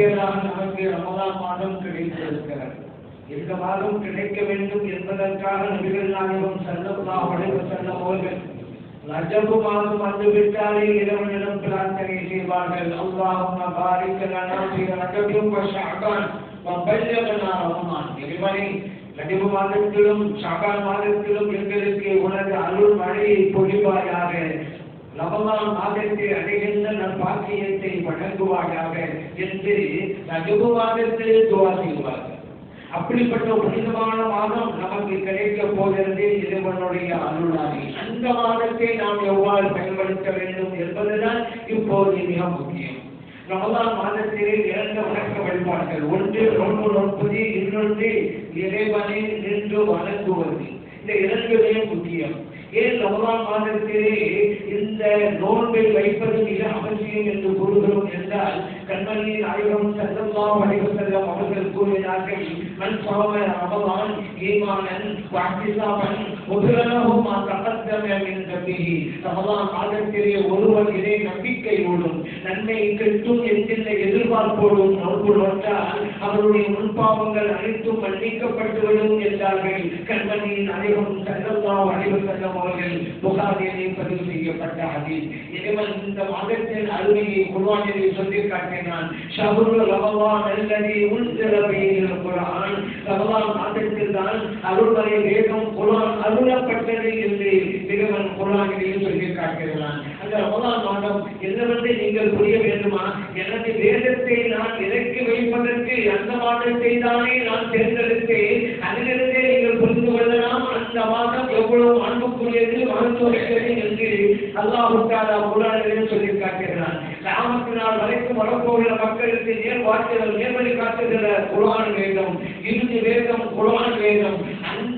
மிகப்பெரிய நமக்கு ரமதான் மாதம் கிடைத்திருக்கிறது. இந்த மாதம் கிடைக்க வேண்டும் என்பதற்காக நபிகள் நாயகம் செல்லலாம் வளைவு செல்லம் அவர்கள் ரஜபு மாதம் வந்துவிட்டாலே இறைவனிடம் பிரார்த்தனை செய்வார்கள். அல்லாஹும் பாரிக் லனா ஃபீ ரஜபின் வ ஷஅபான் ரஜபு மாதத்திலும் ஷஅபான் மாதத்திலும் எங்களுக்கு உனது அருள் மழையை பொழிவாயாக. ரமலான் மாதத்தை அடைகின்ற நற்பாக்கியத்தை வழங்குவாயாக என்று ரஜபு மாதத்தில் துவா செய்வார்கள் அப்படிப்பட்ட புனிதமான மாதம் நமக்கு கிடைக்க போகிறது இறைவனுடைய அருளாளி அந்த மாதத்தை நாம் எவ்வாறு பயன்படுத்த வேண்டும் என்பதுதான் இப்போது மிக முக்கியம். ரமதான் மாதத்திலே இரண்டு வணக்க வழிபாடுகள். ஒன்று நோன்பு நோற்பது இன்னொன்று இறைவனை நின்று வணங்குவது. இந்த இரண்டுமே முக்கியம். ஏன் ரமலான் மாதத்திலே இந்த நோன்பை வைப்பது மிக அவசியம் என்று கூறுகிறோம் என்றால் கண்மணி ஆயுதம் செல்லலாம் வடிவ செல்லம் அவர்கள் கூறினார்கள் மண் சாம ரமலான் ஈமானன் வாக்கிசாமன் முதலனகும் தகத்தம் என்று ரமலான் காலத்திலே ஒருவர் இதே நம்பிக்கையோடும் நன்மை கிட்டும் என்கின்ற எதிர்பார்ப்போடும் நோன்பு நோற்றால் அவருடைய முன்பாவங்கள் அனைத்தும் மன்னிக்கப்பட்டுவிடும் என்றார்கள். கண்மணியின் அனைவரும் செல்லலாம் வடிவ செல்லம் அவர்கள் புகாரிலே பதிவு செய்யப்பட்ட ஹதீஸ் இறைவன் இந்த மாதத்தின் அருமையை குர்ஆனிலே சொல்லி காட்டினான். ஷஹ்ரு ரமலான் அல்லதி உள் சிறப்பை குர்ஆன். ரமலான் மாதத்தில் தான் அருள்மறை வேகம் குரான் அருள் அருளப்பட்டது என்று இறைவன் குர்ஆனிலே சொல்லி காட்டுகிறான். அந்த ரமலான் மாதம் என்னவென்று நீங்கள் புரிய வேண்டுமா? எனது வேதத்தை நான் இறக்கி வைப்பதற்கு அந்த மாதத்தை தானே நான் தேர்ந்தெடுத்தேன். அதிலிருந்தே நீங்கள் புரிந்து கொள்ளலாம். அந்த மாதம் எவ்வளவு அன்புக்குரியது மருத்துவர்கள் என்று அல்லாஹு தாலா சொல்லி காட்டுகிறான். கிராமத்தினால் வரைக்கும் வரப்போகிற மக்களுக்கு நேர் வாக்குகள் நேர்வழி காட்டுகிற குரான் வேதம் இறுதி வேதம் குரான் வேதம்.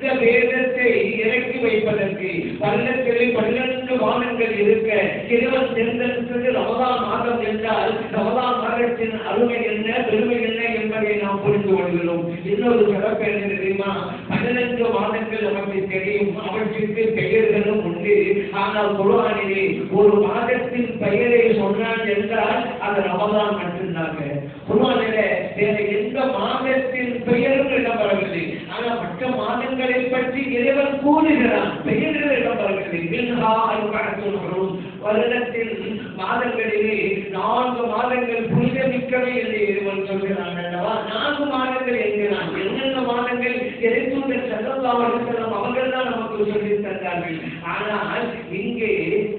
அந்த வேதத்தை இறக்கி வைப்பதற்கு பள்ளத்தில் பன்னெண்டு வானங்கள் இருக்க இறைவன் தேர்ந்தெடுத்தது ரமதான் மாதம் என்றால் ரமதான் மாதத்தின் அருமை என்ன பெருமை என்ன என்பதை நாம் புரிந்து கொள்கிறோம். இன்னொரு சிறப்பு என்ன தெரியுமா? பதினெட்டு மாதங்கள் நமக்கு தெரியும். அவற்றுக்கு பெயர்களும் உண்டு. ஆனால் குர்ஆனிலே ஒரு மாதத்தின் பெயரை சொன்னான் என்றால் அது ரமதான் மட்டும்தாங்க. குர்ஆனிலே வேற எந்த மாதத்தின் பெயரும் இடம்பெறவில்லை ஆனால் மற்ற மாதங்களை பற்றி இறைவன் கூறுகிறான் பெயர்கள் இடம்பெறவில்லை மின்ஹா அல்பஅத்துல் ஹுரும் வருடத்தில் மாதங்களிலே நான்கு மாதங்கள் புனிதமிக்கவை என்று இறைவன் சொல்கிறான் அல்லவா நான்கு மாதங்கள் என்கிறான் என்னென்ன மாதங்கள் இறைத்தூதர் செல்லல்லா செல்லம் அவர்கள் தான் நமக்கு சொல்லி தந்தார்கள் ஆனால் இங்கே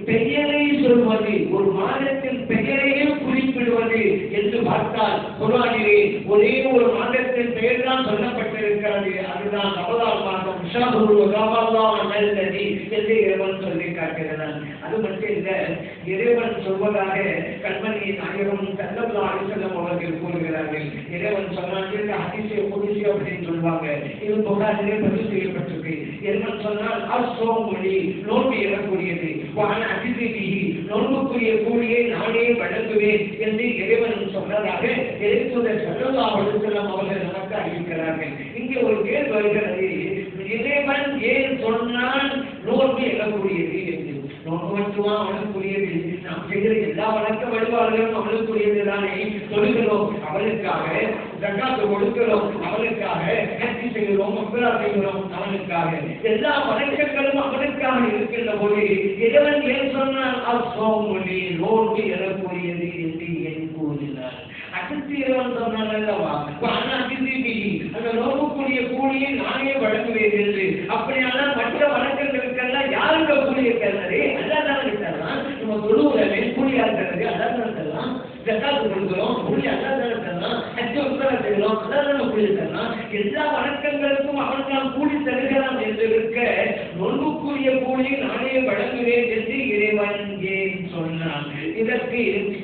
பெயரை சொல்வது ஒரு மாதத்தில் பெயரையே குறிப்பிடுவது என்று பார்த்தால் குர்ஆனிலே ஒரே ஒரு மாதத்தில் பெயர் தான் சொல்லப்பட்டிருக்கிறது. அதுதான் ரமலான் மாதம் ஷஹ்ரு ரமலான் அல்லதி என்று இறைவன் சொல்லி காட்டுகிறான். அது மட்டும் இல்ல இறைவன் சொல்வதாக கண்மணி நாயகம் சல்லல்லா அலிசல்லம் அவர்கள் கூறுகிறார்கள். இறைவன் சொன்னாங்க அதிசய புதுசி அப்படின்னு சொல்லுவாங்க இது புகாரிலே பதிவு இறைவன் நோன்பு எழக்கூடியது வான அதிதிகி நோன்புக்குரிய கூலியை நானே வழங்குவேன் என்று இறைவன் சொன்னதாக இறைத்துதர் சல்லல்லா அலிசல்லம் அவர்கள் நமக்கு அறிவிக்கிறார்கள். இங்கே ஒரு கேள்வி வருகிறது. இறைவன் ஏன் சொன்னால் நோன்பு எழக்கூடியது என்று. நோன்பு அவனுக்குரியது செய்கிற எல்லா வழக்க வழிபாடுகளும் அவனுக்குரியது தானே தொழுகிறோம் அவனுக்காக தக்காத்து கொடுக்கிறோம் அவனுக்காக கட்சி செய்கிறோம் மக்களா செய்கிறோம் அவனுக்காக எல்லா வணக்கங்களும் அவனுக்காக இருக்கின்ற போது இறைவன் ஏன் சொன்னால் என்று என் கூறினார் அகத்தி இறைவன் சொன்னான் அல்லவா அந்த நோம்புக்குரிய கூலியை நானே வழங்குவேன் என்று அப்படியானால் மற்ற வழக்கங்களுக்கெல்லாம் யாருங்க கூலி இருக்கிறது அதான் தானே தரலாம் நம்ம தொழுவுறவே கூலியா இருக்கிறது அதான் தானே தரலாம் ஜக்காத்து கொடுக்கிறோம் கூலி அதான் தானே தரலாம் அச்சு உத்தரவு செய்கிறோம் அதான் தானே கூலி தரலாம் எல்லா வழக்கங்களுக்கும் அவன் நான் கூலி தருகிறான் என்று இருக்க நோன்புக்குரிய கூலியை நானே வழங்குவேன் என்று இறைவன் இதற்கு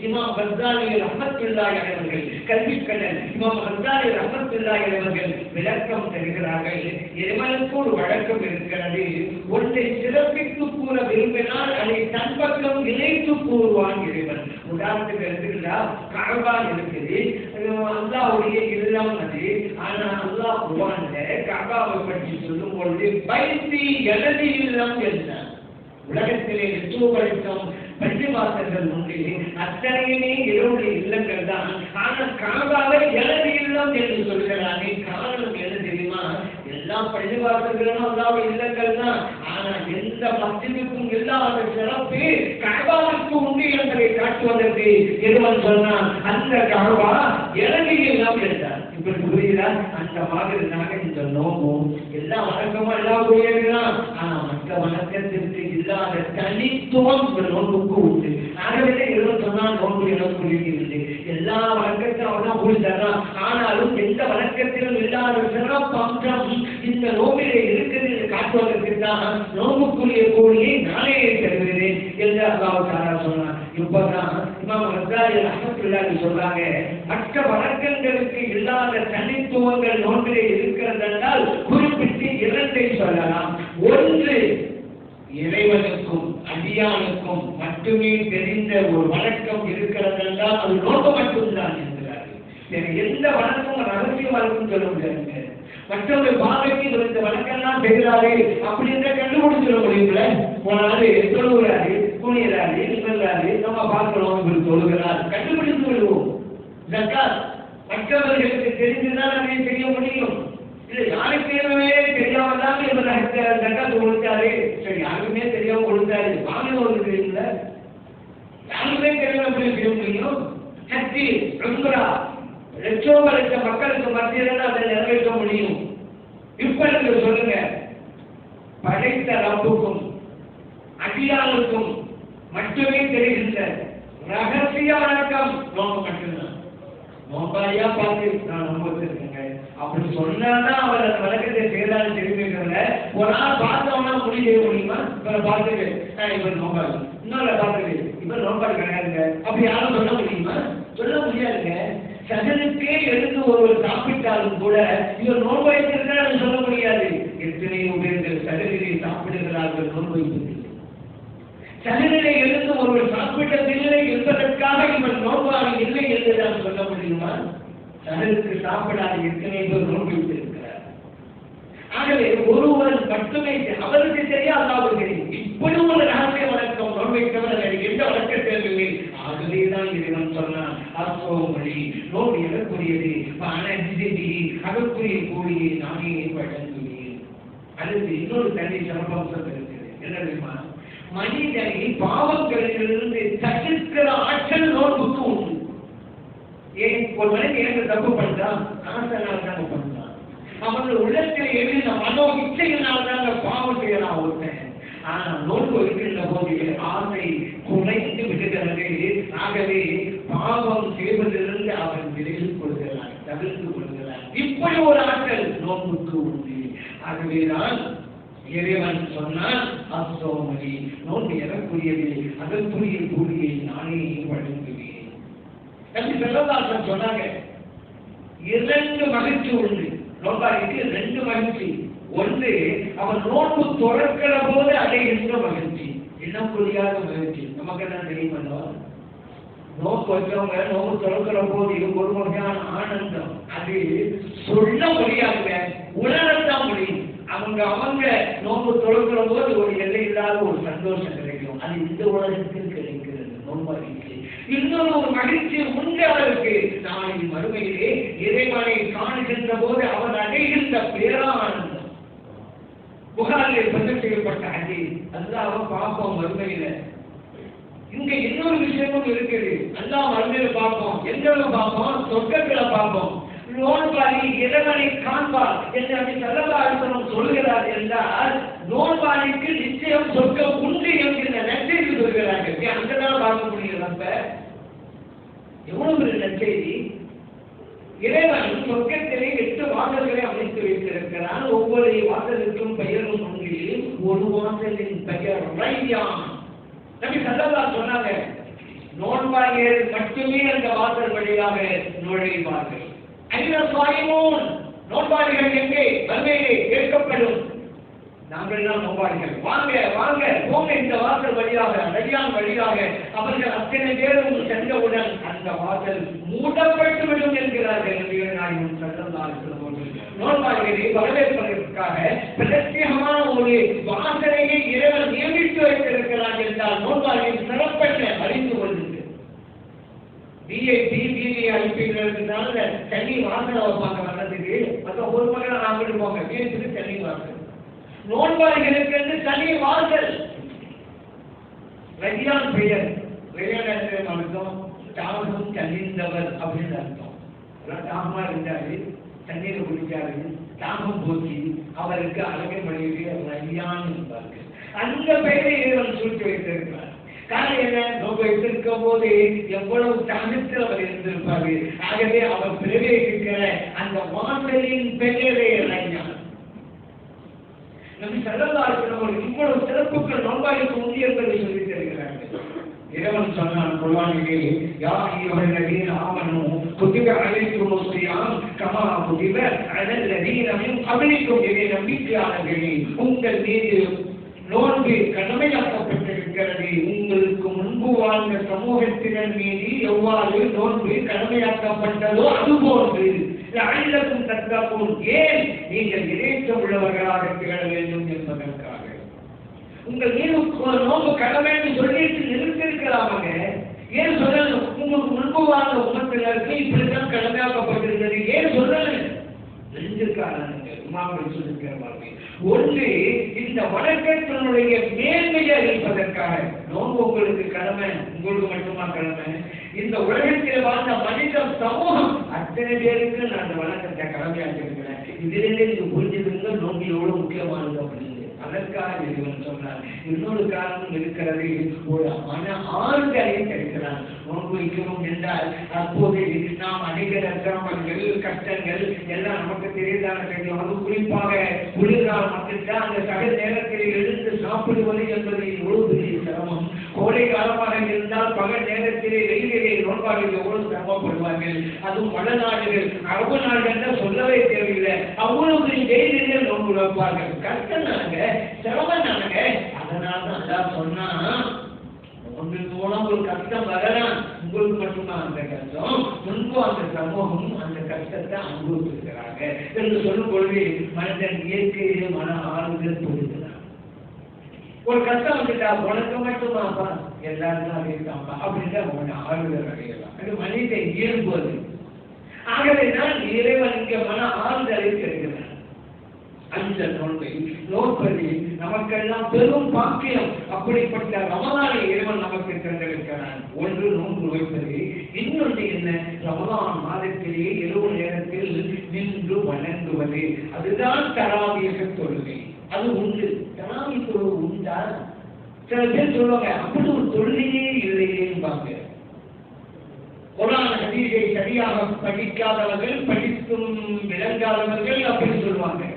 இமாம் பஸ்தானி ரஹமத்துல்லாஹி அவர்கள் கல்விக்கண்ணன் இமாம் பஸ்தானி ரஹமத்துல்லாஹி அவர்கள் விளக்கம் தருகிறார்கள். இறைவனுக்கு ஒரு வழக்கம் இருக்கிறது. ஒன்றை சிறப்பித்து கூற விரும்பினால் அதை தன் பக்கம் இணைத்து கூறுவான் இறைவன். உதாரணத்துக்கு எடுத்துக்கிட்டா கழபா இருக்குது அல்லாவுடைய இல்லம் அது. ஆனா அல்லாஹ் குர்ஆன்ல கஅபாவை பற்றி சொல்லும் பொழுது பைத்தி எனது இல்லம் என்ன? உலகத்திலே நித்துவப்படுத்தும் பள்ளிவாசல்கள் உண்டு அத்தனையுமே இறைவனுடைய இல்லங்கள் தான். ஆனால் காபாவை எனது இல்லம் என்று சொல்கிறானே காரணம் என்ன தெரியுமா? எல்லா பள்ளிவாசல்களும் அல்லாத இல்லங்கள் தான். ஆனா எந்த மஸ்ஜிதுக்கும் இல்லாத சிறப்பு காபாவுக்கு உண்டு என்பதை காட்டுவதற்கு எதுவன் சொன்னான் அந்த காபா எனது இல்லம் என்றார். உங்களுக்கு புரியுதா? அந்த மாதிரி நாங்க இந்த நோம்பும் எல்லா வணக்கமும் எல்லாம் புரியலாம் ஆனா மற்ற வணக்கத்திற்கு இல்லாத தனித்துவம் இந்த நோன்புக்கு உண்டு. ஆகவே இருபது சொன்னால் நோன்பு எனக்கு புரிகிறது எல்லா வணக்கத்தையும் அவன் தான் புரிஞ்சாரான் ஆனாலும் எந்த வணக்கத்திலும் இல்லாத சிறப்பம்சம் இந்த நோம்பிலே இருக்குது காட்டுவதற்கு தான் நோம்புக்குரிய கூலியை நானே தருகிறேன் என்று அல்லாஹ் சொன்னார் இப்பதான் இமாம் ரசாயி ரஹமத்துல்லாஹி சொல்றாங்க மற்ற வணக்கங்களுக்கு இல்லாத தனித்துவங்கள் நோன்பிலே இருக்கிறது என்றால் குறிப்பிட்டு இரண்டை சொல்லலாம். ஒன்று இறைவனுக்கும் அடியானுக்கும் மட்டுமே தெரிந்த ஒரு வணக்கம் இருக்கிறது என்றால் அது நோக்கம் மட்டும்தான் என்கிறார்கள் வேற எந்த வணக்கம் ரகசிய இருக்கும் சொல்ல முடியாதுங்க மற்றவங்க பாவைக்கு இவர் இந்த வழக்கெல்லாம் செய்கிறாரு அப்படின்னு கண்டுபிடிச்சிட முடியுங்கள போனாரு தொழுகிறாரு குனிகிறாரு நிகழ்றாரு நம்ம பார்க்கிறோம் இவர் சொல்கிறார். கண்டுபிடித்து விடுவோம். ஜக்காத் மற்றவர்களுக்கு தெரிந்துதான் அதை செய்ய முடியும். இது யாருக்குமே தெரியாம தான் இவர் ஜக்காத் கொடுத்தாரு. சரி யாருக்குமே தெரியாம கொடுத்தாரு. வாங்க ஒரு தெரியல. யாருக்குமே தெரியாம எப்படி செய்ய முடியும்? சக்தி உம்ரா லட்சோப லட்ச மக்களுக்கு மத்தியில் அதை நிறைவேற்ற முடியும். இப்ப நீங்க சொல்லுங்க. படைத்த ரப்புக்கும் அடியாளுக்கும் மட்டுமே தெரிகின்ற ரகசிய வணக்கம். நோம்பு மட்டும்தான் நோக்காளியா பார்த்து நான் நம்ப வச்சிருக்கேங்க. அப்படி சொன்னாதான் அவர் அந்த வழக்கத்தை செய்தாலும் தெரிஞ்சுக்கிறத ஒரு நாள் பார்த்தவனா முடிவு செய்ய முடியுமா? இவரை பார்த்துட்டு "ஆ, இவர் நோம்பாளி இன்னொரு பார்த்துட்டு இவர் நோக்காளி கிடையாதுங்க. அப்படி யாரும் சொல்ல முடியுமா? சொல்ல முடியாதுங்க. சகனுக்கே எடுத்து ஒருவர் சாப்பிட்டாலும் கூட இவர் நோன்பு வைத்திருக்கிறார் சொல்ல முடியாது. எத்தனையோ பேர்கள் சகலிலே சாப்பிடுகிறார்கள் நோன்பு சகலிலே இருந்து ஒருவர் சாப்பிட்ட சாப்பிட்டதில்லை இருப்பதற்காக இவர் நோன்பாக இல்லை என்று நாம் சொல்ல முடியுமா? தனக்கு சாப்பிடாத எத்தனை பேர் நோன்பு வைத்திருக்கிறார் ஆகவே ஒருவர் மட்டுமே அவருக்கு தெரியாது அவருக்கு தெரியும். இப்படி ஒரு ரகசிய வழக்கம் நோன்மைத்தவர் வேறு எந்த வழக்க தேவையில்லை ஆகவே தான் இறைவன் சொன்னான் அசோமொழி நோன்பு எதற்குரியது அனஜிதி அதற்குரிய கோழியை நானே வழங்குவேன். அதுக்கு இன்னொரு தனி சிறப்பம்சம் இருக்குது என்ன தெரியுமா? மனிதனை பாவங்களிலிருந்து தடுக்கிற ஆற்றல் நோன்புக்கு உண்டு. ஏன்? ஒரு மனிதன் எனக்கு தப்பு பண்றான் ஆசனால் தாங்க பண்றான் அவன் உள்ளத்தில் எழுதின மனோ இச்சையினால் தாங்க பாவம் செய்யலாம் ஒருத்தன். ஆனா நோன்பு இருக்கின்ற போது ஆசை குறைந்து விடுகிறது. ஆகவே பாவம் செய்வதிலிருந்து அவன் விலகிக் கொள்கிறான் தவிர்த்து கொள்கிறான். இப்படி ஒரு ஆற்றல் நோன்புக்கு உண்டு. ஆகவேதான் இறைவன் சொன்னால் அசோமணி நோன்பு எனக்குரியது. அதற்குரிய கூலியை நானே வழங்குவேன் நம்பி செல்லதாசன் சொன்னாங்க இரண்டு மகிழ்ச்சி உண்டு. நோன்பாளிக்கு ரெண்டு மகிழ்ச்சி. ஒன்று அவன் நோன்பு துறக்கிற போது அடைகின்ற மகிழ்ச்சி? என்ன புரியாத மகிழ்ச்சி. நமக்கு என்ன தெரியும்? நோக்கு வச்சவங்க நோக்கு துறக்கிற போது ஒரு வகையான ஆனந்தம். அது சொல்ல முடியாதுங்க உணரத்தான் முடியும். அவங்க அவங்க நோன்பு தொடங்குற போது ஒரு எல்லை இல்லாத ஒரு சந்தோஷம் கிடைக்கும். அது இந்த உலகத்தில் கிடைக்கிறது நோன்பாளிக்கு இன்னொரு ஒரு மகிழ்ச்சி உண்டு அவருக்கு. நாளை மறுமையிலே இறைவனை காணுகின்ற போது அவன் அடைகின்ற பேரானந்தம் புகாரில் பதிவு செய்யப்பட்ட அடி அதுதான் அவன் பார்ப்போம் மறுமையில. இங்க இன்னொரு விஷயமும் இருக்குது. எல்லாம் மறுமையில பார்ப்போம். எங்களை பார்ப்போம்? சொர்க்கத்துல பார்ப்போம். நோன்பாளி இறைவனை காண்பார் என்று அப்படி செல்லவாழ்த்தனம் சொல்கிறார் என்றால் நோன்பாளிக்கு நிச்சயம் சொர்க்கம் உண்டு என்கிற நச்செய்தி சொல்கிறாங்க அந்த அங்கதான் பார்க்க முடியலப்ப நம்ம எவ்வளவு ஒரு நச்செய்தி இறைவன் சொர்க்கத்திலே எட்டு வாசல்களை அமைத்து வைத்திருக்கிறான். ஒவ்வொரு வாசலுக்கும் பெயரும் உண்டு. ஒரு வாசலின் பெயர் ரையான் நபி சல்லல்லா சொன்னாங்க நோன்பாளியர் மட்டுமே அந்த வாசல் வழியாக நுழைவார்கள். ஐநா சுவாயிமோன் நோன்பாளிகள் எங்கே? வறுமையிலே கேட்கப்படும். நாங்கள் தான் நோன்பாளிகள் வாங்க வாங்க போங்க இந்த வாசல் வழியாக நடியான் வழியாக. அவர்கள் அத்தனை பேரும் சென்றவுடன் அந்த வாசல் மூடப்பட்டு விடும் என்கிறார்கள். நபிகள் நாயகம் சல்லல்லாஹு நோன்பாளிகளை வரவேற்பதற்காக பிரத்யேகமான ஒரு வாசனையை இறைவன் நியமித்து வைத்திருக்கிறார் என்றால் நோன்பாளிகள் சிறப்பற்ற அறிந்து கொள்ளுங்கள் விஐபி தண்ணி வாசனை வைப்பாங்க வர்றதுக்கு. மற்ற ஒரு மகன் நாங்கள் போங்க. வீட்டுக்கு தண்ணி வாசல் நோன்பாளிகளுக்கு என்று தனி வாசல். ரஜியான் பெயர். ரஜியான் அர்த்தம் தாமசம் கல்லிந்தவர் அப்படின்னு அர்த்தம். தாமமா இருந்தாரு தண்ணீரை குடிச்சாரு தாகம் போக்கி அவருக்கு அழகை மனைவி ரஜியான் என்பார்கள். அந்த பெயரை இறைவன் சூழ்ச்சி வைத்திருக்கிறார் காரணம் என்ன நோக்கு வைத்திருக்கும் போது எவ்வளவு தனித்து அவர் இருந்திருப்பாரு. ஆகவே அவர் பிரவேசிக்கிற அந்த வாசலின் பெயரே ரஜியான் நபி ஸல்லல்லாஹு இவ்வளவு சிறப்புகள் நோன்பாளிக்கு உண்டு என்பதை சொல்லி தருகிறார்கள். இறைவன் சொன்னான் குர்வானிலே யார் இவர்கள் நவீன ஆமனும் புதிய அலைக்குமுஸ் ஸியாம் கமா புதிய அழல் நவீனமும் கப்லிக்கும் இதை நம்பிக்கையாளர்களே உங்கள் மீது நோன்பு கடமையாக்கப்பட்டிருக்கிறது. உங்களுக்கு முன்பு வாழ்ந்த சமூகத்தினர் மீது எவ்வாறு நோன்பு கடமையாக்கப்பட்டதோ அதுபோன்று அழிலக்கும் தற்காப்போம் ஏன் நீங்கள் இறைச்ச உள்ளவர்களாக திகழ வேண்டும் என்பதற்காக. உங்கள் மீது ஒரு நோன்பு என்று சொல்லிட்டு நிறுத்திருக்கலாமாங்க ஏன் சொல்லணும் உங்களுக்கு முன்பு வாழ்ந்த உமத்தினருக்கு இப்படித்தான் கடமையாக்கப்பட்டிருக்கிறது ஏன் சொல்லணும் தெரிஞ்சிருக்காங்க இமாம்கள் சொல்லியிருக்கிறார்கள் ஒன்று இந்த வணக்கத்தினுடைய மேன்மையை அளிப்பதற்காக நோன்பு உங்களுக்கு கடமை உங்களுக்கு மட்டுமா கடமை? இந்த உலகத்தில் வாழ்ந்த மனித சமூகம் அத்தனை பேருக்கு நான் அந்த வணக்கத்தை கடமையாக்கி இதிலிருந்து நீங்க புரிஞ்சுக்கிறீங்க நோன்பு எவ்வளவு முக்கியமானது அப்படின்னு. அதற்காக இறைவன் சொன்னார் இன்னொரு காரணம் இருக்கிறது ஒரு மன ஆறுதலை கிடைக்கிறார். நோன்பு வைக்கிறோம் என்றால் அப்போது நாம் அநேக சிரமங்கள் கஷ்டங்கள் எல்லாம் நமக்கு தெரியாத தெரியும். அது குறிப்பாக குளிர்காலம் வந்துட்டா அந்த சக நேரத்தில் எழுந்து சாப்பிடுவது என்பது எவ்வளவு பெரிய சிரமம். கோடை காலமாக இருந்தால் பகல் நேரத்திலே வெயிலிலே நோன்பாளிகள் எவ்வளவு சிரமப்படுவார்கள். அதுவும் வட நாடுகள் அரபு நாடுகள் சொல்லவே தேவையில்லை. அவ்வளவு பெரிய வெயிலிலே நோன்பு வைப்பார்கள். கஷ்டம் நாங்கள் சிரமம் நாங்க அதனால தான் அல்லாஹ் சொன்னா உங்களுக்கு போனா ஒரு கஷ்டம் வரலாம் உங்களுக்கு மட்டும்தான் அந்த கஷ்டம். முன்பு அந்த சமூகம் அந்த கஷ்டத்தை அனுபவிச்சிருக்கிறாங்க என்று சொல்லும் பொழுது மனிதன் இயற்கையிலே மன ஆறுதல் கொடுக்கிறான் ஒரு கஷ்டம் வந்துட்டா உனக்கு மட்டுமாப்பா? எல்லாருக்கும் அதே தான்ப்பா அப்படின்னு அவனை ஆறுதல் அடையலாம். அது மனித இயல்பு அது. ஆகவே தான் இறைவன் இங்க மன ஆறுதலை தருகிறான் அந்த நோன்பை நோற்பது நமக்கெல்லாம் பெரும் பாக்கியம். அப்படிப்பட்ட ரமதானை இறைவன் நமக்கு தந்திருக்கிறான் ஒன்று நோன்பு வைப்பது இன்னொன்று என்ன? ரமதான் மாதத்திலேயே இரவு நேரத்தில் நின்று வணங்குவது. அதுதான் தராவியக தொழுகை. அது உண்டு. தராவி தொழு உண்டா? சில பேர் சொல்லுவாங்க அப்படி ஒரு தொழுகையே இல்லையேம்பாங்க குரான் ஹதீஸை சரியாக படிக்காதவர்கள் படித்தும் விளங்காதவர்கள் அப்படின்னு சொல்லுவாங்க.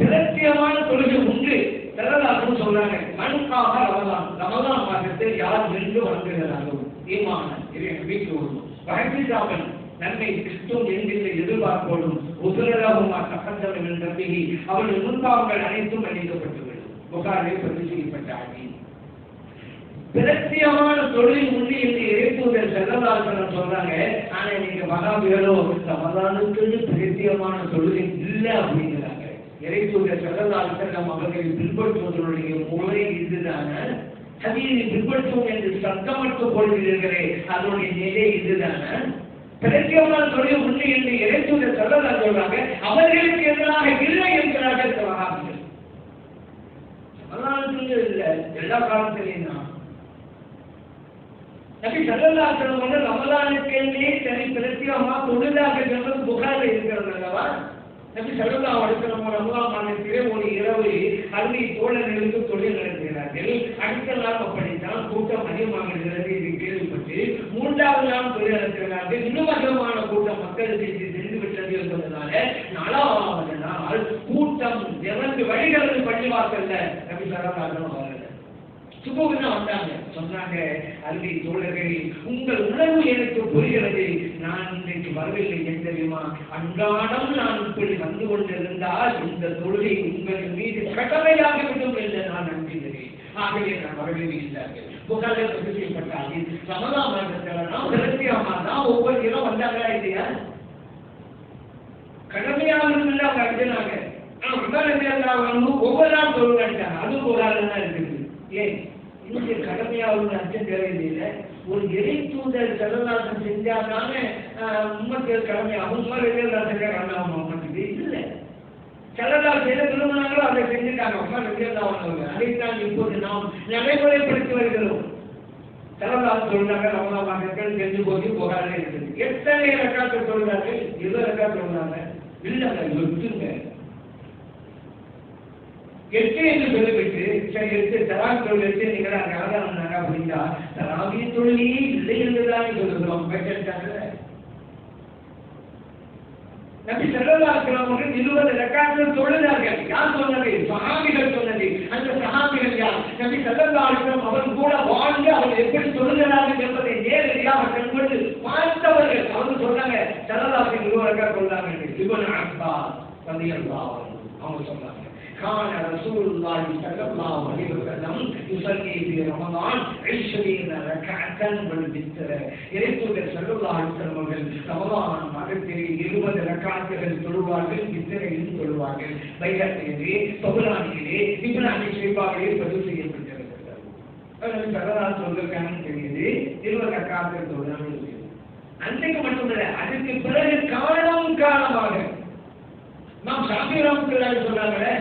பிரத்தியமான தொழுகை உண்டு. சிலராகவும் சொல்றாங்க மனுக்காக ரமதான். ரமதான் மாதத்தில் யார் நின்று வணங்குகிறார்களோ? ஈமான. எங்க நம்பிக்கை வரும் வகசிதாபன் நன்மை கிறிஸ்துவ என்கின்ற எதிர்பார்ப்போடும் உசுரலாகும் சகந்தவன் என்ற நம்பிக்கை அவர்கள் முன்பாவங்கள் அனைத்தும் மன்னிக்கப்பட்டுவிடும் புகாரை பதிவு செய்யப்பட்ட ஆகி பிரத்தியமான தொழில் உண்டு என்று இறைத்தூதர் செல்லதாசனம் சொல்றாங்க ஆனா நீங்க மகாவீரோ சமதானத்துக்கு பிரத்தியமான தொழில் இல்லை அப்படின்னு இறைத்தூதர் செல்லதாசனம் அவர்களை பின்பற்றுவதனுடைய முறை இதுதான. சதியை பின்பற்றுவோம் என்று சத்தமிட்டு கொள்கிறீர்களே அதனுடைய நிலை இதுதான. பிரத்யமான தொழில் உண்டு என்று இறைத்துடைய செல்லதாசன் சொல்றாங்க அவர்களுக்கு எதிராக இல்லை என்கிறார்கள் சில மகாபிகள் இல்லை எல்லா காலத்திலையும் தான். நபி சல்லல்லாஹு வந்து ரமலானுக்கே தனி பிரத்யமா தொழிலாக என்பது புகாரில் இருக்கிறது அல்லவா? நபி சல்லா அலைஹி வஸல்லம் ரமலான் மாதத்திலே ஒரு இரவு அருமை தோழர்களுக்கு தொழில் நடத்துகிறார்கள் அடுத்த நாள் அப்படித்தான் கூட்டம் அதிகமாகிறது என்று கேள்விப்பட்டு மூன்றாவது நாள் தொழில் நடத்துகிறார்கள் இன்னும் அதிகமான கூட்டம் மக்களுக்கு இது சென்று விட்டது என்பதனால நாலாவது நாள் கூட்டம் இரண்டு வழிகளில் பள்ளிவாசல்ல நபி சல்லா அவர்கள். சுபகுதான் வந்தாங்க. சொன்னாங்க அருமை தோழர்கள் உங்கள் உணர்வு எனக்கு புரிகிறது. நான் இன்றைக்கு வரவில்லை என் தெரியுமா? அன்றாடம் நான் இப்படி வந்து கொண்டிருந்தால் இந்த தொழுகை உங்கள் மீது கடமையாகிவிடும் என்று நான் நம்புகிறேன். ஆகவே நான் வரவில்லை என்றார்கள். புகாரில் பதிவு செய்யப்பட்டார்கள். சமதா மாதத்தில் பிரத்தியமா தான் ஒவ்வொரு இரவு வந்தாங்களா இல்லையா? கடமையாகவும் இல்லை அவங்க அடிச்சாங்க ஒவ்வொரு நாள் தொழுகாட்டாங்க அதுவும் புகாரில் தான் இருக்குது. ஏன்? இன்னைக்கு கடமையாகவும் அர்த்தம் தேவையில்லை ஒரு இறை தூதர் செல்லலாசம் செஞ்சாதானே உம்மத்தியர் கடமை. அவங்க ரெண்டு கடமை அவங்க உம்மத்துக்கு இல்லை. செல்லலால் செய்த விரும்பினாங்களோ அதை செஞ்சுட்டாங்க. அம்மா ரெண்டு அதைத்தான் இப்போது நாம் நடைமுறைப்படுத்தி வருகிறோம். செல்லலால் சொல்றாங்க ரமணா மக்கள் செஞ்சு போய் புகாரே இருக்குது. எத்தனை ரக்காத்து சொல்றாங்க இருபது ரக்காத்து சொல்றாங்க. இல்லைங்க எட்டுங்க எட்டு என்று சொல்லிவிட்டு சரி எட்டு தராவி தொழில் எட்டு நீங்கள் அங்கே ஆதாரம் அப்படின்னா தராவி தொழிலே இல்லை என்றுதான் சொல்லுகிறோம். பெற்றாங்கல்ல நபி செல்லல்லா செல்லலாக்கிறவர்கள் இருபது ரக்காத்தில் தொழுதார்கள் யார் சொன்னது? சஹாபிகள் சொன்னது. அந்த சஹாபிகள் யார்? நபி செல்லல்லா செல்லலாக்கிறோம் அவர் கூட வாழ்ந்து அவர் எப்படி சொல்லுகிறார்கள் என்பதை நேரடியாக கண்கொண்டு பார்த்தவர்கள். அவங்க சொன்னாங்க செல்லலாசின் இருபது ரக்கா சொல்றாங்க இவன் அன்பா பதியல்லா அவங்க சொன்னாங்க. كان رسول الله صلى الله عليه وسلم يصلي في رمضان عشرين ركعة والبتر இறைத்தூதர் சல்லல்லாஹு அலைஹி வஸல்லம் அவர்கள் ரமலான் மாதத்தில் இருபது ரக்காத்துகள் தொழுவார்கள் வித்தரையும் தொழுவார்கள் பைகத்திலே பகுலானியிலே இப்ராஹி ஷெய்பாவிலே பதிவு செய்யப்பட்டிருக்கிறது அதனால் சல்லல்லாஹு சொல்லிருக்காங்கன்னு தெரியுது இருபது ரக்காத்துகள் தொழுவார்கள் அன்றைக்கு மட்டுமல்ல அதற்கு பிறகு காரணம் காரணமாக நாம் சாமிராமத்தில் சொன்னாங்களே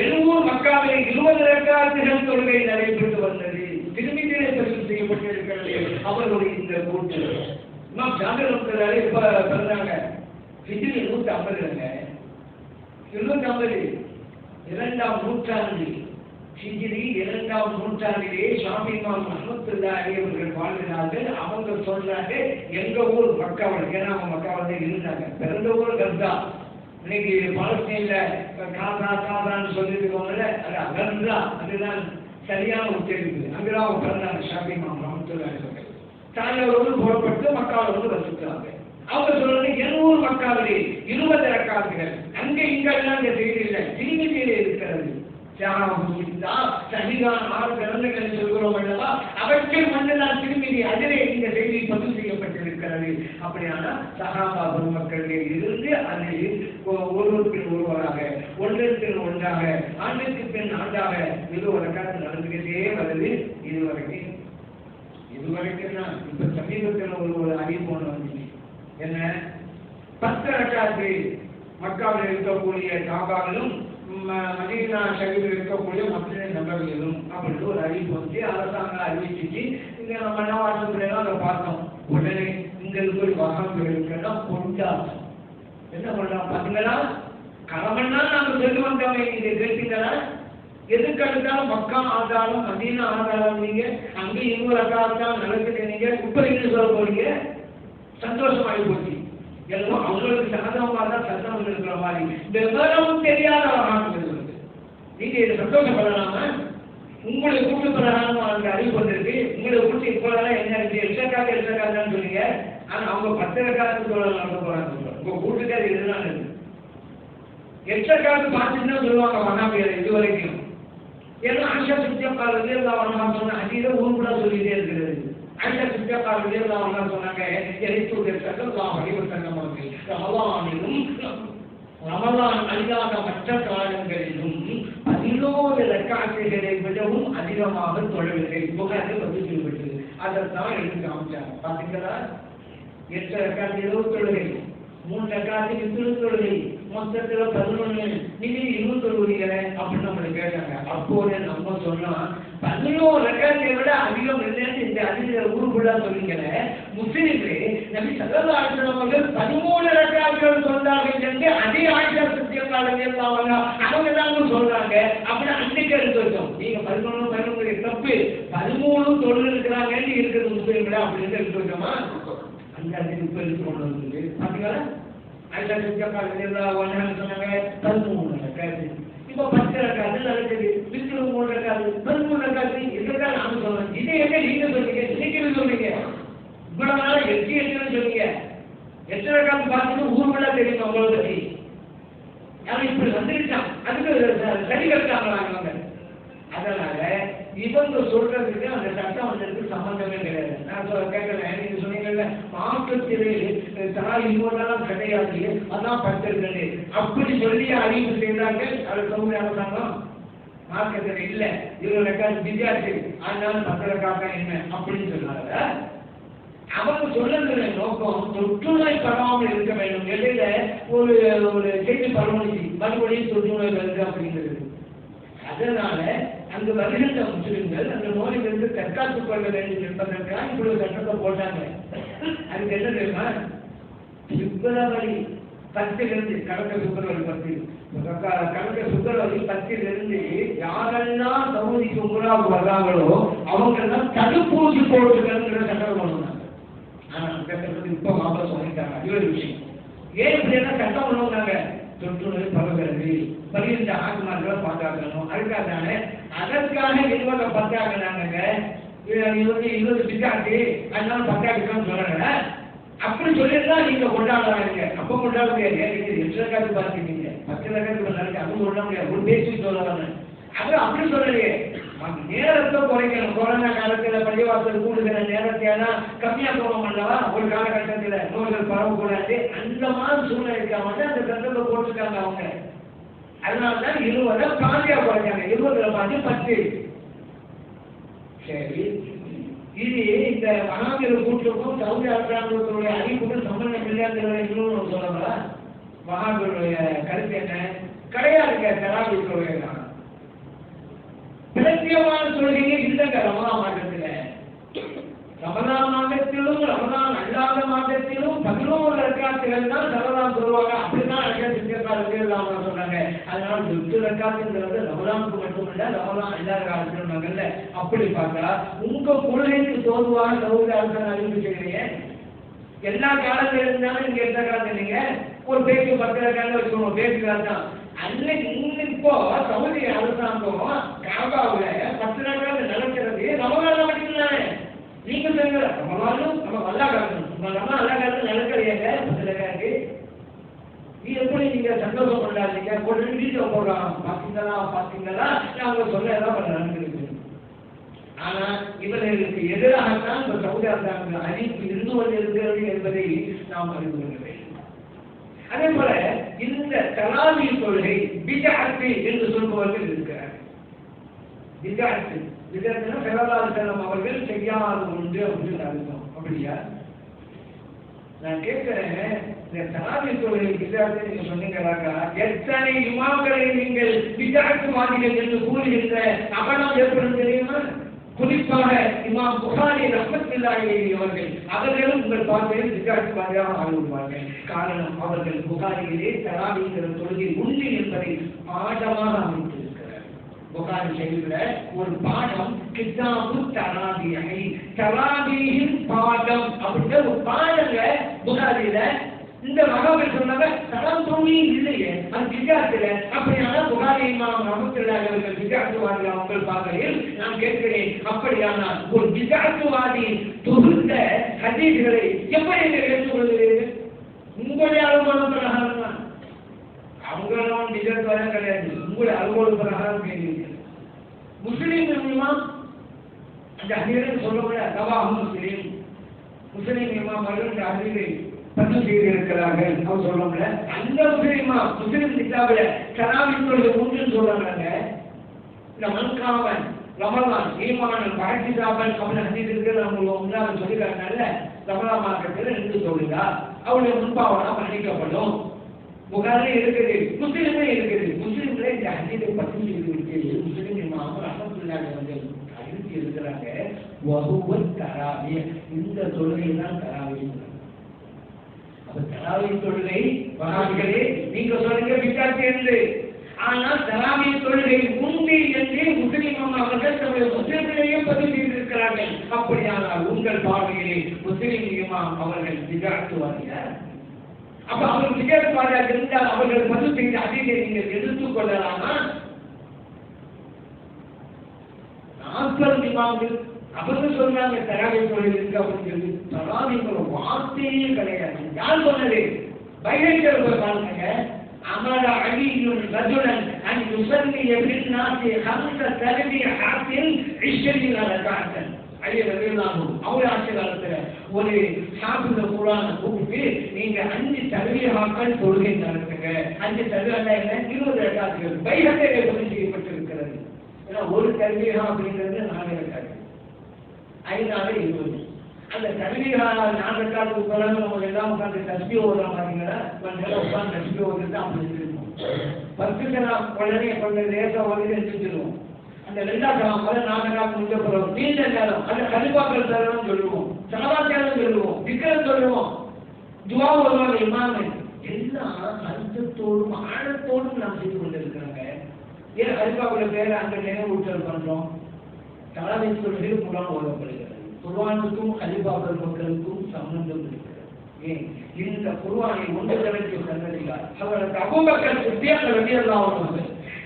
எழுநூறு மக்காவிலே இருபது ரக்காத்துகள் தொழுகை நடைபெற்று வந்தது. திரும்பி பதிவு செய்யப்பட்டிருக்கிறது. அவர்களுடைய இந்த கூட்டு. நாம் சாமிராமத்தில் இப்ப பிறந்தாங்க ஹிஜ்ரி நூற்றி ஐம்பதுலங்க இருநூத்தி ஐம்பது இரண்டாம் நூற்றாண்டு. ஹிஜ்ரி இரண்டாம் நூற்றாண்டிலே ஷாமி இமாம் அஹமத்துல்லாஹி அவர்கள் வாழ்கிறார்கள் அவங்க சொல்றாங்க எங்க ஊர் மக்காவல் ஏன்னா அவங்க மக்காவல் இருந்தாங்க. பிறந்த ஊர் கர்தா இன்னைக்கு பாலஸ்தீன்ல காசா காசான்னு சொல்லிட்டு இருக்கோம்ல அது அகர்ந்தா அதுதான் சரியான உச்சரிப்பு. அங்கதான் அவங்க பிறந்தாங்க ஷாபி மாம் சொல்றாங்க அவர்கள் வந்து புறப்பட்டு மக்காவில் வந்து வசிக்கிறாங்க. அவங்க சொல்றது எழுநூறு மக்காவிலே இருபது ரக்காத்துகள். அங்க இங்க எல்லாம் இந்த செய்தி இல்லை திருமதியிலே இருக்கிறது சகிதான் ஆறு பிறந்தங்கள் சொல்கிறோம் அல்லவா அவற்றை மன்னனால் திரும்பி அதிலே இந்த செய்தி பதிவு செய்யப்பட்டிருக்கிறது அப்படியானால் சகாபா பெருமக்களிலே இருந்து அதில் ஒருவருக்கு ஒருவராக ஒன்றிற்கு ஒன்றாக ஆண்டுக்கு பின் ஆண்டாக இது ஒரு காலத்தில் நடந்துகிட்டே வருது இதுவரைக்கும் இதுவரைக்கும் தான். இப்ப சமீபத்தில் ஒரு ஒரு அறிவிப்பு ஒன்று வந்துச்சு. என்ன? பத்து ரக்காத்து மக்காவில் இருக்கக்கூடிய காபாவிலும் மதீனா ஷரீஃபில் இருக்கக்கூடிய மக்களின் நபர்களும் அப்படின்னு ஒரு அறிவிப்பு வந்து அரசாங்கம் அறிவிச்சிச்சு. இங்க நம்ம நவாசத்துலாம் அதை பார்த்தோம். உடனே இங்க இருக்க ஒரு வகாம்களுக்கெல்லாம் கொண்டாட்டம் என்ன பண்றோம் பாத்தீங்களா? கடமைன்னா நாங்க சொல்லி வந்தோமே நீங்க கேட்டீங்களா? எதுக்கு எடுத்தாலும் மக்கா ஆதாரம் மதீன ஆதாரம் நீங்க அங்கே இன்னொரு அகாரம் நடக்குது நீங்க இப்ப என்ன சொல்ல போறீங்க. சந்தோஷமாகி போச்சு. எல்லாம் அவங்களுக்கு சாதகமாக தான் சத்தம் இருக்கிற மாதிரி. விவரம் தெரியாத வகாமல் நீங்க இதை சந்தோஷப்படலாம? உங்களை கூட்டு பிரகாரம் அந்த அறிவு வந்திருக்கு உங்களை கூட்டு இப்போதான் என்ன இருக்கு? எக்ஸ்ட்ரா எக்ஸ்ட்ரா சொன்னீங்க. ஆனா அவங்க பத்து காலத்து தோழர் நடத்த போறாங்க உங்க கூட்டுக்கார இதுதான் இருக்கு காலத்து பார்த்துட்டு சொல்லுவாங்க வகாமையில இது வரைக்கும். ஏன்னா ஆஷா சுத்தியப்பா வந்து வண்ணா வனமா சொன்ன அதிக ஊர் கூட சொல்லிட்டே இருக்கிறது. ஆஷா சுத்தியப்பா வந்து வண்ணா சொன்னாங்க எரித்து சட்டம் தான் சங்கம் ரமலானிலும் ரமலான் அல்லாத மற்ற காலங்களிலும் பதினோரு ரக்காசுகளை விடவும் அதிகமாக தொழில்கள் புகார்கள் வந்து செய்யப்பட்டது. அதைத்தான் எடுத்து காமிச்சாங்க. பாத்தீங்களா? எட்டு ரக்காத்து இருபது தொழுகை மூணு ரக்காத்துக்கு திரு தொழுகை மொத்தத்துல பதினொன்னு நீங்க இருபது தொழுகிறீங்க அப்படின்னு நம்மளை கேட்டாங்க. அப்போது நம்ம சொன்னோம் பதினோரு ரக்காத்தை விட அதிகம் இல்லைன்னு இந்த அதிக ஊருக்குள்ளா சொல்லிக்கல. முஸ்லிம்களே நம்பி சல்லா அவர்கள் பதிமூணு ரக்காத்துகள் சொன்னார்கள் என்று அதே ஆயிஷா சத்தியக்காரங்க எல்லாம் அவங்க தான் சொல்றாங்க. அப்படின்னு அன்னைக்கு எடுத்து வச்சோம். நீங்க பதினொன்று பதினொன்று தப்பு. பதிமூணு தொழில் இருக்கிறாங்கன்னு இருக்கிறது முஸ்லிம்களா அப்படின்னு எடுத்து வச்சோமா? அந்த அறிவிப்பு கொண்டு வந்தது பாத்தீங்களா ஆயிஷா சத்தியக்காரங்க எல்லாம் சொன்னாங்க பதிமூணு ரக்காத்து இப்போ பத்து ரக்காது நடக்குது வித்துரு மூணு ரக்காது பதிமூணு ரக்காது இதுதான் நான் சொல்றேன் இதை என்ன நீங்க சொல்றீங்க நீங்க சொல்றீங்க இவ்வளவு நாள் எட்டு எட்டுன்னு சொன்னீங்க எட்டு ரக்காத்து பார்த்துட்டு ஊருக்குள்ள தெரியும் உங்களை பத்தி அவன் இப்படி வந்துருச்சான் அதுக்கு சரி கட்டாங்களா அதனால இவங்க சொல்றதுக்கு அந்த சட்டம் வந்ததுக்கு சம்பந்தமே கிடையாது. நான் சொல்ல கேட்கறேன் நீங்க மாற்றத்திலே தாய் இன்னொன்றாலும் கிடையாது. அதான் பத்திருக்கிறது அப்படி சொல்லி அறிவு செய்தார்கள் அது சௌரிய அரசாங்கம். மார்க்கத்தில் இல்ல. இருபது வித்தியாசி அதனால மக்களுக்காக என்ன அப்படின்னு சொன்னாங்க. அவங்க சொல்லுகிற நோக்கம் தொற்றுநோய் பரவாமல் இருக்க வேண்டும். இடையில ஒரு ஒரு செய்தி பரவலிச்சு மறுபடியும் தொற்றுநோய் வருது அப்படிங்கிறது. அதனால அங்கு வருகின்ற முஸ்லிம்கள் அந்த நோயிலிருந்து தற்காத்துக் கொள்ள வேண்டும் என்பதற்காக இப்படி சட்டத்தை போட்டாங்க. அதுக்கு என்ன தெரியுமா? பிப்ரவரி பத்திலிருந்து கடந்த பிப்ரவரி பத்து க- கடந்த பிப்ரவரி பத்திலிருந்து யாரெல்லாம் சமூதிக்கு உங்களாக வர்றாங்களோ அவங்கெல்லாம் தடுப்பூசி போட்டுக்கிறதுங்கிற சட்டம் பண்ணுவாங்க வந்தாங்க. ஆனா அந்த சட்டத்துக்கு இப்ப வாபஸ் வாங்கிட்டாங்க அது ஒரு விஷயம். ஏன் இப்படி எல்லாம் சட்டம் பண்ணுவாங்க வந்தாங்க? தொற்றுநோய் பரவுகிறது. பரிந்த ஆத்மாக்களை பாதுகாக்கணும் அதுக்காக தானே அதற்காக இருபதை பத்தாக்குனாங்க இருபது இருபது பிட்டாக்கு அதனால பத்தாக்குன்னு சொல்றாங்க அப்படி சொல்லியிருந்தா நீங்க கொண்டாடுறாங்க அப்ப கொண்டாட முடியாது. ஏன் நீங்க எட்டு ரகாத்து பார்த்துருக்கீங்க? பத்து ரகாத்து பண்ணாங்க அதுவும் கொண்டாட முடியாது. ஒரு பேச்சு சொல்லலாம் அது அப்படி சொல்லலையே. அந்த நேரத்தை குறைக்கணும். கொரோனா காலத்துல பள்ளிவாசல் கூடுகிற நேரத்தை எல்லாம் கம்மியா போவோம் அல்லவா ஒரு காலகட்டத்துல நோய்கள் பரவக்கூடாது. அந்த மாதிரி சூழ்நிலைக்கு வந்து அந்த சட்டத்தை போட்டிருக்காங்க அவங்க. அதனால அதனாலதான் இருபதை பாதியா குறைச்சாங்க. இருபதுல பாதி பத்து. சரி. இது இந்த மகாவீர கூட்டுக்கும் சவுதி அரசாங்கத்துடைய அறிவுக்கும் சம்பந்தம் இல்லாதவர்களும் இன்னும் சொல்லலாம் மகாவீருடைய கருத்து என்ன? கிடையாதுங்க தராவிகளுடைய பிரத்தியமான தொழுகையே இல்லைங்க ரமலான் மாதத்துல ரமலான் மாதத்திலும் ரமலான் அல்லாத மாதத்திலும் பதினோரு ரக்காத்துகள் தான் ரமலான் சொல்லுவாங்க அப்படிதான் அழகா சித்திரக்காரர்கள் இல்லாம சொன்னாங்க அதனால எட்டு ரக்காத்துங்கிறது ரமலானுக்கு மட்டுமல்ல ரமலான் எல்லா காலத்திலும் நாங்கள்ல அப்படி பார்த்தா உங்க கொள்கைக்கு தோதுவாக சவுதி அறிவிச்சுக்கிறீங்க எல்லா காலத்துல இருந்தாலும் நீங்க எந்த காலத்துல நீங்க ஒரு பேச்சு பத்து ரக்காங்க வச்சுக்கோங்க பேச்சுக்காக தான். அன்னைக்கு இப்போ சவுதி அரசாங்கம் காபாவுல பத்து நாட்கள் நடக்கிறது ரமலான மட்டும்தானே? நீங்க சொல்லுங்க ரமலானும் நம்ம அல்லா காலணும் நம்ம நம்ம அல்லா காலத்துல நடக்கிறீங்க நீ எப்படி நீங்க சந்தோஷம் கொண்டாடுறீங்க? கொண்டு வீடியோ போடுறான். பாத்தீங்களா? பாத்தீங்களா? அவங்க சொல்ல எல்லாம் நடந்துருக்கு ஆனா இவர்களுக்கு எதிராகத்தான் இந்த சவுதி அரசாங்கம் அறிவிப்பு இருந்து கொண்டிருக்கிறது என்பதை நாம் அறிந்து கொள்ள வேண்டும். அதே போல இந்த தலாமி கொள்கை பிஜாத்து என்று சொல்பவர்கள் இருக்கிறார் பிஜாத்து பிஜாத்துனா பெறலாறு செல்லம் அவர்கள் செய்யாத ஒன்று அப்படின்னு அர்த்தம். அப்படியா? நான் கேட்கிறேன் இந்த தலாவி கொள்கை பிஜாத்து நீங்க சொன்னீங்களாக்கா எத்தனை இமாம்களை நீங்கள் பிஜாத்து வாதிகள் என்று கூறுகின்ற அவலம் ஏற்படும் தெரியுமா குறிப்பாக இமாம் புகாரி ரஹமத்துல்லாஹி அவர்கள் அவர்களும் உங்கள் பார்வையில் விசாரித்து வாரியாக ஆளுவார்கள் காரணம் அவர்கள் புகாரியிலே தராவிங்கிற தொழுகை உண்டு என்பதை பாடமாக அமைத்திருக்கிறார் புகாரி செய்தில ஒரு பாடம் கிதாபு தராபியை தராபியின் பாடம் அப்படின்ற ஒரு பாடங்க புகாரியில இந்த மகாபீர் சொன்னாங்க தரம் தோணி இல்லையே. அது விஜயாத்துல அப்படியான புகாரி இமாம் ரமத்துல்லாஹி அவங்கள் நான் கேட்கிறேன் அப்படியானால் ஒரு விஜயாத்துவாதி தொகுத்த ஹதீஸ்களை எப்படி நீங்கள் ஏற்றுக்கொள்கிறீர்கள் உங்களுடைய அனுபவம் பிரகாரம் தான் அவங்களும் விஜயத்துவாதம் கிடையாது. உங்களுடைய அனுபவம் பிரகாரம் கேட்கிறீர்கள். முஸ்லீம் இமாம் அந்த ஹதீரை சொல்ல முடியாது. முஸ்லீம். முஸ்லீம் இமாம் அவர்கள் இந்த ஹதீரை பதிவு செய்திருக்கிறார்கள் அவர் சொல்றாங்க அந்த முஸ்லீமா முஸ்லீம் கிதாபில கலாமித்துடைய ஒன்றுன்னு சொல்றாங்க இந்த மன்காவன் ரமலான் ஈமானன் பரக்கிதாபன் கமல ஹதீஸ் இருக்கிறது. அவங்க முன்னாள் சொல்லிக்கிறாங்கல்ல ரமலான் மார்க்கத்தில் இருந்து சொல்லுதா அவருடைய முன்பாவனா மன்னிக்கப்படும். புகாரே இருக்குது. முஸ்லீமே இருக்குது. முஸ்லீம்ல இந்த ஹதீஸை பதிவு செய்திருக்கு முஸ்லீம் இமாம் ரஹமத்துல்லாஹி வந்து அறிவித்து இருக்கிறாங்க. வகுவ தராவிய. இந்த தொழுகை தான் தராவிய அப்ப தராவி தொழுகை வகாபிகளே நீங்க சொல்லுங்க விசாரித்து என்று ஆனால் தராவி தொழுகை உண்டு என்று முஸ்லிம் அவர்கள் தம்முடைய முஸ்லிம்களையே பதிவு செய்திருக்கிறார்கள். அப்படியானால் உங்கள் பார்வையிலே முஸ்லிம் இமாம் அவர்கள் விசாரித்துவார்கள் அப்ப அவர்கள் விஜயகுமாராக இருந்தால் அவர்கள் பதிவு செய்த அதிகை நீங்கள் எடுத்துக் கொள்ளலாமா? நாற்பது இமாம்கள் அவர்கள் சொல்றாங்க தராவி தொழில் இருக்கு அப்படின்னு சொல்லி தராவிங்கிற வார்த்தையே கிடையாது. யார் சொன்னது? பைரேட்டர் பாருங்க அமர அலியும் ரஜுலன் அன் யுசல்லி பின்னாசி ஹம்ச தலபிஹாத்தின் இஷ்டரின் ரகாத்தன் அலி ரலியல்லாஹு அவர் ஆட்சி காலத்துல ஒரு சாப்பிட கூடான கூப்பிட்டு நீங்க அஞ்சு தலபிஹாக்கள் தொழுகை நடத்துங்க அஞ்சு தலபிஹா என்ன? இருபது ரகாத்துகள் பைரேட்டே பதிவு செய்யப்பட்டிருக்கிறது? ஏன்னா ஒரு தலபிஹா அப்படிங்கிறது நாலு ரகாத்து ஐநாறு இருபது. அந்த தஸ்பீஹா நான்காவது உட்கார்ந்து நம்ம எல்லாம் உட்காந்து தஸ்பீ ஓடுறோம் பாத்தீங்களா? நேரம் உட்காந்து தஸ்பீ ஓடுறது அப்படி இருக்கும். பத்து நாம் உடனே கொஞ்சம் லேசா ஓதி எடுத்துருவோம் அந்த ரெண்டாம் கலாம் முதல் நான்காவது முடிஞ்ச பிறகு நீண்ட நேரம் அந்த கலிபாக்கள் தரணும் சொல்லுவோம். சலவாத்தியாரம் சொல்லுவோம். விக்கிரம் சொல்லுவோம். துவா வருவாங்க இமாமு. எல்லாம் அர்த்தத்தோடும் ஆழத்தோடும் நாம் செய்து கொண்டிருக்கிறாங்க. ஏன் ஹரிபாவுடைய பேரை அங்க நினைவூட்டல் பண்றோம்? தலைமை சொல்வது புறம் ஓதப்படுகிறது குர்வானுக்கும் ஹலிபாக்கள் மக்களுக்கும் சம்பந்தம் இருக்கிறது. இந்த குர்வானை ஒன்று திரட்டி சந்ததியார் அவருக்கு அபூபக்கர் சித்தியாக ரலியல்லாஹு அன்ஹு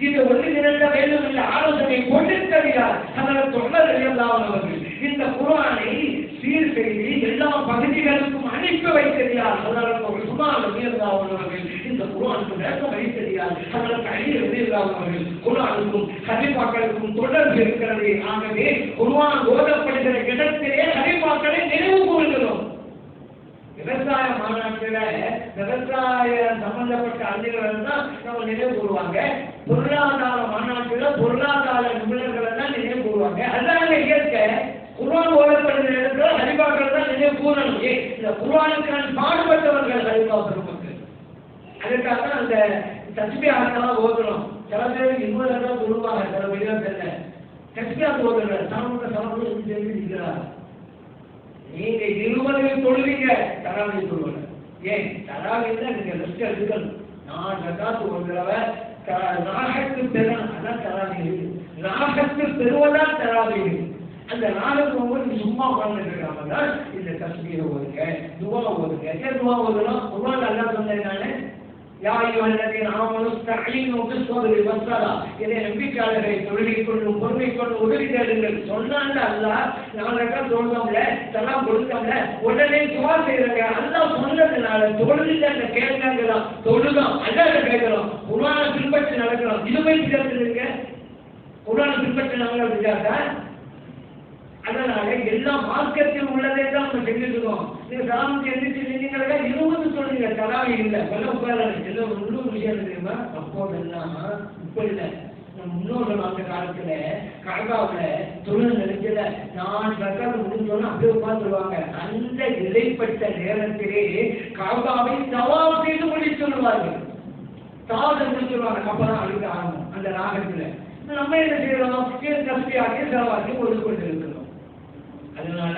இது ஒன்று திரட்ட வேண்டும் என்ற ஆலோசனை கொண்டிருக்கிறார் அவர்கள் தொடர் ரலியல்லாஹு அவர்கள். இந்த குர்வானை சீர் செய்து எல்லா பகுதிகளுக்கும் அனுப்பி வைத்திருக்கிறார் அதற்கு உஸ்மான் ரலியல்லாஹு அவர்கள் இந்த குர்ஆனுக்கு விளக்கம் வைத்திருக்கிறார் அதற்கு அழிய ரலியல்லாஹு அவர்கள் குர்ஆனுக்கும் ஹலிபாக்களுக்கும் தொடர் இருக்கிறது ஆகவே குருவான் ஓதப்படுகிற இடத்திலே அறிவாக்களை நினைவு கூறுகிறோம்? விவசாய மாநாட்டில் விவசாய சம்பந்தப்பட்ட அறிஞர்கள் தான் நம்ம நினைவு கூறுவாங்க. பொருளாதார மாநாட்டில் பொருளாதார நிபுணர்கள் தான் நினைவு கூறுவாங்க. அதனால இயற்கை குர்ஆன் ஓதப்படுகிற இடத்துல அறிவாக்கள் தான் நினைவு கூறணும். இந்த குர்ஆனுக்கு பாடுபட்டவர்கள் ஹரிபா பெருமக்கள் அதுக்காக அந்த சச்சிபி ஆகலாம் ஓதுறோம் சில பேர் இன்னொரு தான் சொல்லுவாங்க சில பேர் தெரியல தஸ்பியாக ஓதுற சாமுக சமூகம் தெரிஞ்சு நிற்கிறார் நீங்க இருவரையும் தொழுவீங்க. தராவி சொல்லுவாங்க ஏன் தராவில நீங்க ரெஸ்ட் எடுக்கணும் நான் ஜகாத்து ஒரு தடவை த- பெறணும் அதான் தராவி நாகத்து பெறுவதான் தராவி அந்த நாளுக்கு ஒவ்வொரு நீங்க சும்மா உட்கார்ந்துட்டு இருக்காம தான் இந்த தஸ்மீரை ஓதுங்க துவா ஓதுங்க. ஏன் துவா ஓதலாம் துவா நல்லா சொன்னேன் நானே யா ஐயுஹல்லதீன ஆமனு ஸ்தஈனு பிஸ்ஸப்ரி வஸ்ஸலா. இதை நம்பிக்கையாளர்களை தொழுகை கொண்டும் பொறுமை கொண்டு உதவி தேடுங்கள் சொன்னாங்க அல்லாஹ். நான் ரெக்கா சொல்றோம்ல சலாம் கொடுத்தோம்ல உடனே துவா செய்யறாங்க. அல்லாஹ் சொன்னதுனால தொழுது அந்த கேட்காங்கலாம் தொழுதான் கேட்கிறோம். குர்ஆனை பின்பற்றி நடக்கிறோம். இது போய் பின்பற்றுங்க குர்ஆனை பின்பற்றி நாங்கள் அதனால எல்லா மார்க்கத்தில் உள்ளதே தான் நம்ம செஞ்சுருக்கோம் நீங்க சாமி எந்திரிச்சு நீங்களா இருபது சொல்லுங்க. தலாவி இல்லை. பல உட்காராங்க எல்லாம் உள்ளூர் விஷயம் தெரியுமா? அப்போதெல்லாம் இப்ப இல்லை முன்னோர்கள் அந்த காலத்துல கழகாவுல தொழில் நிலைச்சல நான் சர்க்கார் முடிஞ்சோன்னு அப்படியே உட்காந்துருவாங்க அந்த இடைப்பட்ட நேரத்திலே காபாவை தவாப் செய்து முடிச்சு சொல்லுவார்கள். தாவத்தை சொல்லுவாங்க. அப்பதான் அழுக ஆரம்பம். அந்த ராகத்துல. நம்ம என்ன செய்யறோம்? கஷ்டியாக செலவாக்கி ஒதுக்கொண்டு இருக்கிறோம். அதனால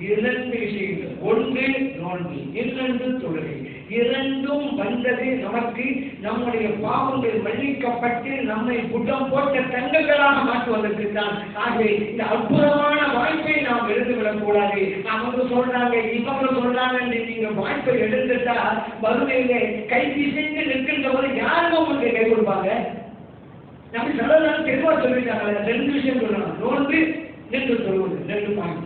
இரண்டு விஷயங்கள். ஒன்று நோன்பு இரண்டு தொழுகை. இரண்டும் வந்தது நமக்கு நம்முடைய பாவங்கள் மன்னிக்கப்பட்டு நம்மை புட்டம் போட்ட தங்கங்களாக மாற்றுவதற்கு தான். ஆகவே இந்த அற்புதமான வாய்ப்பை நாம் எடுத்துவிடக் கூடாது. அவங்க சொல்றாங்க இவங்க சொல்றாங்க நீங்க வாய்ப்பை எடுத்துட்டா வருவீங்க கை திசைந்து நிற்கின்ற போது யாருக்கும் உங்களுக்கு கை கொடுப்பாங்க? நம்ம சொல்லலாம் நாள் தெளிவா சொல்லிட்டாங்க ரெண்டு விஷயம் சொல்லணும். நோன்பு நின்று சொல்வது ரெண்டு பாயிண்ட்